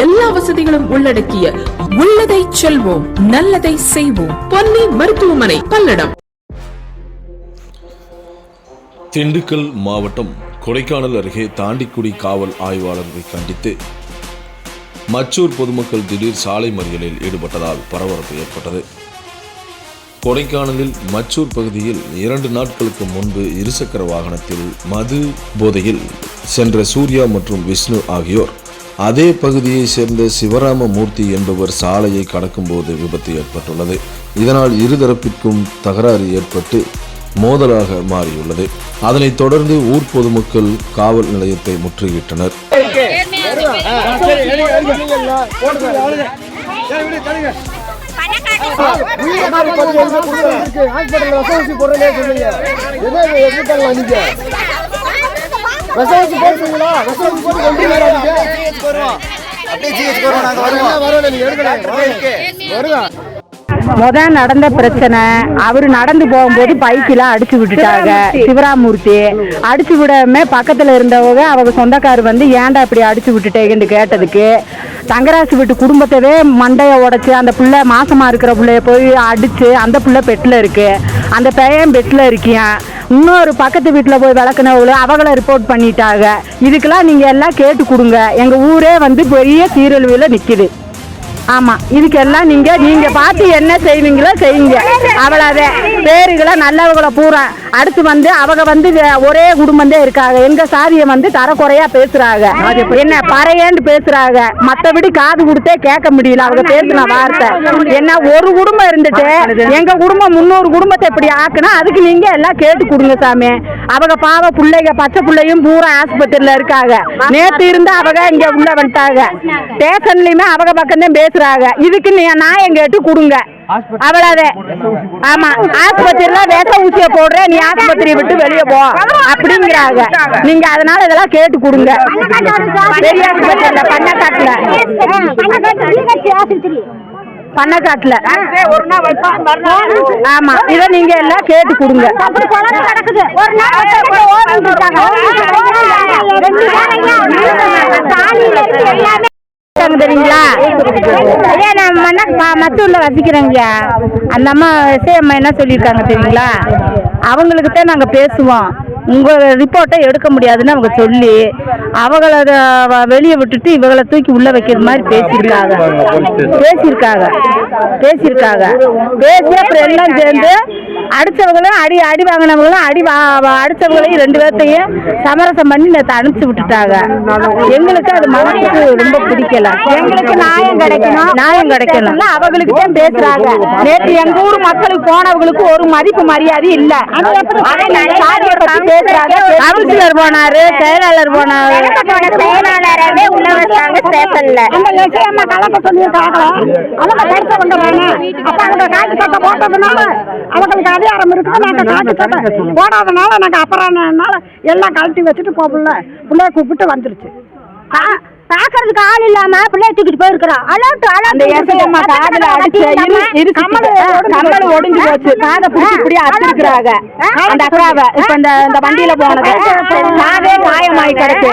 எல்லா வசதிகளும் உள்ளடக்கிய உள்ளதை செல்வோம் நல்லதை செய்வோம். பொன்னி மருத்துவமனை பல்லடம். திண்டுக்கல் மாவட்டம் கொடைக்கானல் அருகே தாண்டிக்குடி காவல் ஆய்வாளரை கண்டித்து மச்சூர் பொதுமக்கள் திடீர் சாலை மறியலில் ஈடுபட்டதால் பரபரப்பு ஏற்பட்டது. கொடைக்கானலில் மச்சூர் பகுதியில் இரண்டு நாட்களுக்கு முன்பு இருசக்கர வாகனத்தில் மது போதையில் சென்ற சூர்யா மற்றும் விஷ்ணு ஆகியோர் அதே பகுதியை சேர்ந்த சிவராம மூர்த்தி என்பவர் சாலையை கடக்கும்போது விபத்து ஏற்பட்டுள்ளது. இதனால் இருதரப்பிற்கும் தகராறு ஏற்பட்டு மோதலாக மாறியுள்ளது. அதனைத் தொடர்ந்து ஊர் பொதுமக்கள் காவல் நிலையத்தை முற்றுகையிட்டனர். போடுறீங்க போடுறீங்களா விஷ ஊசி போட்டு கொண்டு வராதீங்க. அப்படியே ஜிஹெச் வருவோம் நாங்க வருவோம். வரல நீங்க எடுக்கல வருவா முத நடந்த பிரச்சனை அவரு நடந்து போகும்போது பைக்கெல்லாம் அடிச்சு விட்டுட்டாங்க. சிவராமூர்த்தி. அடிச்சு விடாம பக்கத்துல இருந்தவங்க அவங்க சொந்தக்கார் வந்து ஏன்டா இப்படி அடிச்சு விட்டுட்டேங்கன்னு கேட்டதுக்கு தங்கராசு வீட்டு குடும்பத்தவே மண்டைய உடைச்சு அந்த பிள்ளை மாசமா இருக்கிற பிள்ளைய போய் அடிச்சு அந்த பிள்ளை பெட்டில் இருக்கு. அந்த பையன் பெட்டில் இருக்கியான் இன்னொரு பக்கத்து வீட்டில் போய் விளக்குனவங்கள அவங்கள ரிப்போர்ட் பண்ணிட்டாங்க. இதுக்கெல்லாம் நீங்கள் எல்லாம் கேட்டு கொடுங்க. எங்கள் ஊரே வந்து பெரிய சீரழிவில் நிற்கிது ஆமா இதுக்கெல்லாம் நீங்க நீங்க பார்த்து என்ன செய்வீங்களோ செய்யுங்க. அவ்வளவே பேருகளை நல்லவங்களை பூரா அடுத்து வந்து அவங்க வந்து ஒரே குடும்பம் தான் இருக்காங்க. எங்க சாதியை வந்து தரக்குறையா பேசுறாங்க. என்ன பறையேன்னு பேசுறாங்க. மத்தபடி காது கொடுத்தே கேட்க முடியல. அவங்க பேசின வார்த்தை. என்ன ஒரு குடும்பம் இருந்துட்டு எங்க குடும்பம் முன்னூறு குடும்பத்தை இப்படி ஆக்குனா அதுக்கு நீங்க எல்லாம் கேட்டு கொடுங்க சாமி. அவங்க பாவ பிள்ளைங்க பச்சை பிள்ளையும் பூரா ஆஸ்பத்திரியில இருக்காங்க. நேத்து இருந்து அவங்க இங்க உள்ள வந்துட்டாங்க. ஸ்டேஷன்லயுமே அவங்க பக்கம் தான் பேசுறாங்க. இதுக்கு நீ நியாயம் கேட்டு கொடுங்க. அவ்வளவே ஆமா ஆஸ்பத்திரியில வேச ஊசிய போடுற நீ ஆஸ்பத்திரியை விட்டு வெளியே போ. அப்படிங்கிறாங்க. நீங்க அதனால இதெல்லாம் கேட்டு கொடுங்க. பெரிய ஆஸ்பத்திரியில பண்ணக்காட்டுல. பண்ணக்காட்டுல. ஆமா இதை நீங்க எல்லாம் கேட்டு கொடுங்க. இருக்காங்க தெரியுங்களா ஐயா நான் மன்ன மத்தூர்ல வசிக்கிறேங்கய்யா அந்த அம்மா இசை அம்மா என்ன சொல்லியிருக்காங்க தெரியுங்களா? அவங்களுக்கு தான் நாங்கள் பேசுவோம். உங்கள் ரிப்போர்ட்டை எடுக்க முடியாதுன்னு அவங்க சொல்லி அவங்கள வெளியே விட்டுட்டு இவங்களை தூக்கி உள்ள வைக்கிற மாதிரி பேசியிருக்காங்க. பேசியிருக்காங்க. பேசியிருக்காங்க. பேசி அப்புறம் எல்லாம் சேர்ந்து அடிச்சவங்களும் அடி அடி வாங்கினவங்களும் அடி அடிச்சவங்களையும் ரெண்டு பேர்த்தையும் சமரசம் பண்ணி நேற்று அனுப்பிச்சு விட்டுட்டாங்க. எங்களுக்கு அது மனசுக்கு ரொம்ப பிடிக்கல. எங்களுக்கு நியாயம் கிடைக்கணும். நியாயம் கிடைக்கணும். அவங்களுக்கு தான் பேசுறாங்க. நேற்று எங்க ஊர் மக்களுக்கு போனவங்களுக்கு ஒரு மதிப்பு மரியாதை இல்ல. பேசுறாங்க. கவுன்சிலர் போனாரு செயலாளர் போனாரு. செயலாளரவே உள்ள வச்சாங்க ஸ்டேஷன்ல அம்மா கலக்க சொல்லியிருக்காங்க அவங்க கருத்தை கொண்டு வரணும். அப்ப அவங்க காட்டு சட்டை போட்டதுனால அவங்களுக்கு அதிகாரம் இருக்குது. நாங்க காட்டு சட்டை போடாதனால நாங்க அப்புறம்னால எல்லாம் கழட்டி வச்சுட்டு போகல பிள்ளைய கூப்பிட்டு வந்துருச்சு. பாக்குறதுக்கு ஆள் இல்லாம பிள்ளைய தூக்கிட்டு போயிருக்கிறோம் அலர்ட் அந்த ஏசம்மா காதுல அடிச்சு இருக்கு கம்மல் ஒடிஞ்சு போச்சு. காதை பிடிச்சி இப்படி அடிச்சிருக்கிறாங்க. அந்த அக்காவை இப்ப இந்த இந்த வண்டியில போனது. காதே காயமாயி கிடக்கு.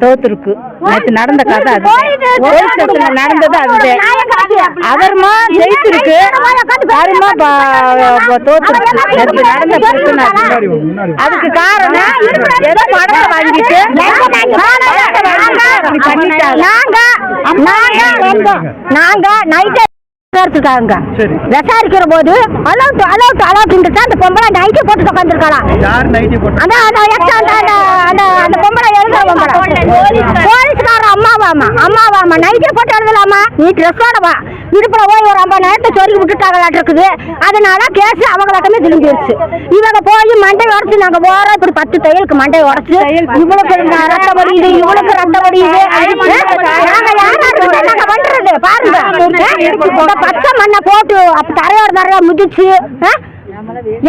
தோத்துருக்கு. நேற்று நடந்த கதை அது. நடந்தது அதுதான் அதர்மம் ஜெயிச்சிருக்கு ப- தோத்துருக்கு. நேற்று நடந்த பிரச்சனை அது. அதுக்கு காரணம் ஏதோ படத்தை வாங்கிட்டு பண்ணிட்டாங்க. நாங்க நைட்டு இருக்காங்க விசாரிக்கிற போது அலௌட் அலௌட் அலௌட் அந்த பொம்பளை நைட்டி போட்டு அதான் அந்த அந்த அந்த அந்த பொம்பளை எழுதுற பொம்பளை. அம்மாவாமா அம்மாவாமா நைட்டே போட்டு எழுதலாமா? நீ ட்ரெஸ்ஸோட வா. இடுப்புல போய் ஒரு ஐம்பது நேரத்தை சொல்லி விட்டுட்டாங்களாட்டு இருக்குது. அதனால கேஸ் அவங்களாட்டமே திரும்பிடுச்சு இவங்க போய் மண்டை உடச்சு நாங்க போறோம் இப்படி பத்து தையலுக்கு மண்டை உடச்சு இந்த ரத்தம் வடியுது இவளுக்கு ரத்தம் வடியுது நாங்க யாராவது நாங்க பண்றது? பாருங்க. பச்சை மண்ணை போட்டு அப்ப தரையோட தரையா மிதிச்சு ஆ?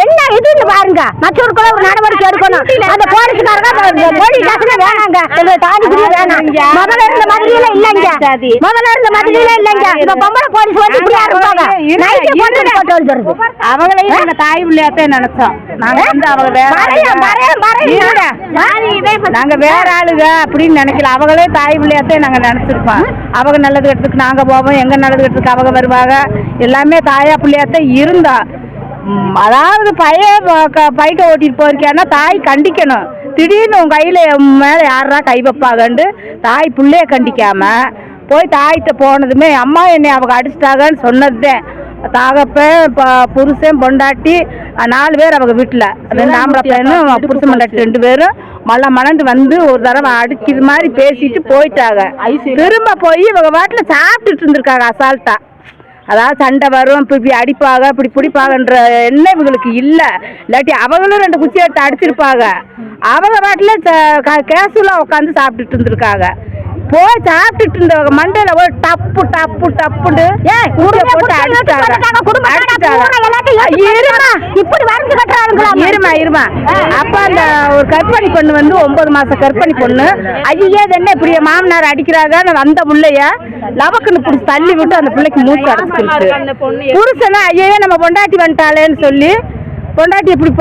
என்ன இதுன்னு பாருங்க. மற்றவருக்குள்ள ஒரு நடவடிக்கை எடுக்கணும். அந்த போலீஸ்காரங்க போலீஸ் ஸ்டேஷன் வேணாங்க. தாடிக்குடி வேணாம் முதல்ல இருந்த மாதிரியில இல்லைங்க. முதல்ல இருந்த மாதிரியில இல்லைங்க. இப்ப பொம்பளை போலீஸ் வந்து இப்படியா இருப்பாங்க? நைட்டு போட்டு போட்டு வந்துருது அவங்களையும் நாங்க தாய் பிள்ளையாத்தான் நினைச்சோம். நாங்க வந்து அவங்க வேற. நாங்க வேற ஆளுங்க அப்படின்னு நினைக்கல. அவங்களே தாய் பிள்ளையாத்தான் நாங்க நினைச்சிருப்போம். அவங்க நல்லது கெட்டதுக்கு நாங்க போவோம். எங்க நல்லது கெட்டதுக்கு அவங்க வருவாங்க. எல்லாமே தாயா பிள்ளையாத்தான் இருந்தா அதாவது பைய பைக்கை ஓட்டிட்டு போயிருக்கேன்னா தாய் கண்டிக்கணும். திடீர்னு உன் கையில மேல யாரா கை வைப்பாங்கன்ட்டு தாய் பிள்ளைய கண்டிக்காம போய் தாய்கிட்ட போனதுமே அம்மா என்னை அவங்க அடிச்சிட்டாங்கன்னு சொன்னதுதான் தாகப்பன் ப- புருஷன் பொண்டாட்டி நாலு பேர் அவங்க வீட்டில். ரெண்டு ஆம்பளை பையனும் புருஷன் பொண்டாட்டி ரெண்டு பேரும் மழை மலண்டு வந்து ஒரு தடவை அடிக்கிற மாதிரி பேசிட்டு போயிட்டாங்க. திரும்ப போய் இவங்க வாட்டில் சாப்பிட்டுட்டு இருந்திருக்காங்க அசால்ட்டா. அதாவது சண்டை வரும் இப்படி இப்படி அடிப்பாக இப்படி பிடிப்பாங்கன்ற எண்ணம் இவங்களுக்கு இல்லை. இல்லாட்டி அவங்களும் ரெண்டு குச்சி எடுத்து அடிச்சிருப்பாங்க. அவங்க வாட்டில் கேசுல உட்காந்து சாப்பிட்டுட்டு இருந்திருக்காங்க. போய் சாப்பிட்டுட்டு இருந்தவங்க மண்டையில ஒரு டப்பு டப்பு டப்புன்னு ஏய், ஊரை போட்டு இருமா. இப்படி வரைஞ்சு கட்டுறாங்களா இருமா இருமா. அப்ப அந்த ஒரு கர்ப்பிணி பொண்ணு வந்து ஒன்பது மாசம் கர்ப்பிணி பொண்ணு. ஐயே என்ன இப்படி மாமனார் அடிக்கிறாங்கன்னு வந்த புள்ளைய லவக்குன்னு பிடிச்சி தள்ளி விட்டு அந்த பிள்ளைக்கு மூச்சு அடைச்சிருச்சு. புருஷனை ஐயே நம்ம பொண்டாட்டி வந்துட்டாளேன்னு சொல்லி பொண்டாட்டி இப்படி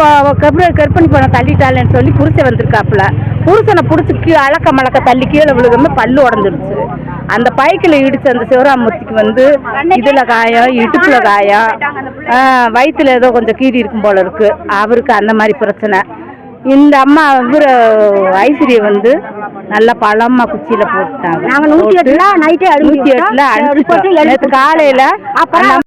கர்ப்பிணி கர்ப்பிணி பொண்ணை தள்ளிட்டாளேன்னு சொல்லி புருஷன் வந்திருக்காப்புல. புருஷனை பிடிச்சி கீழே அலக்க மலக்க தள்ளி கீழே விழுகாம பல்லு உடஞ்சிருச்சு. அந்த பைக்கில் இடிச்ச அந்த சிவராமூர்த்திக்கு வந்து இதுல காயம் இடுப்புல காயம் ஆ, வயித்துல ஏதோ கொஞ்சம் கீறி இருக்கும் போல இருக்கு. அவருக்கு அந்த மாதிரி பிரச்சனை. இந்த அம்மா இவரு ஐஸ்வர்யா வந்து நல்லா பழமா குச்சியில நாங்க நூத்தி எட்டுல நைட்டே நூத்தி எட்டுல நேற்று காலையில அப்புறம்